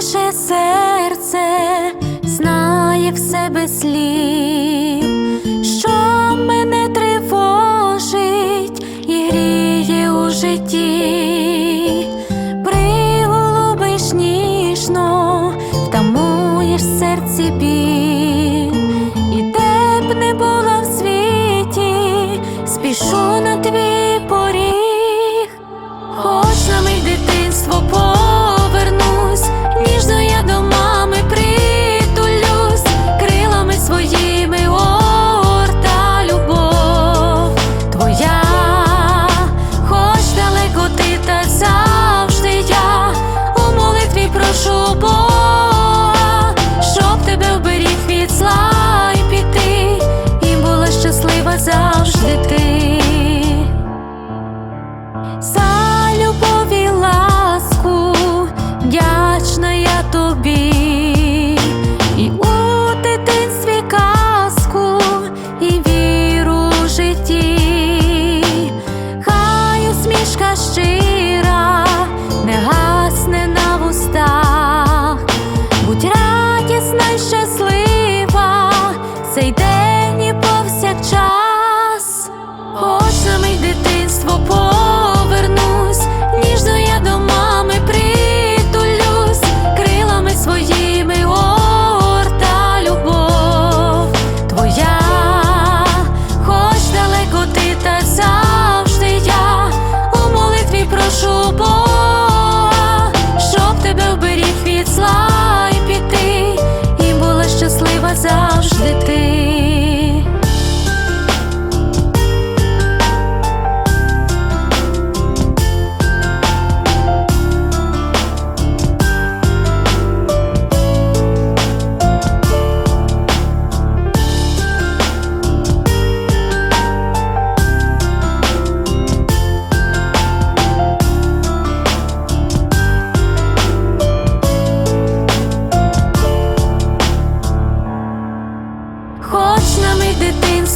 лише серце знає в себе слів, що мене тривожить і гріє у житті, приголубиш ніжно, втамуєш серці біль. Xa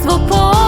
Мистецтво по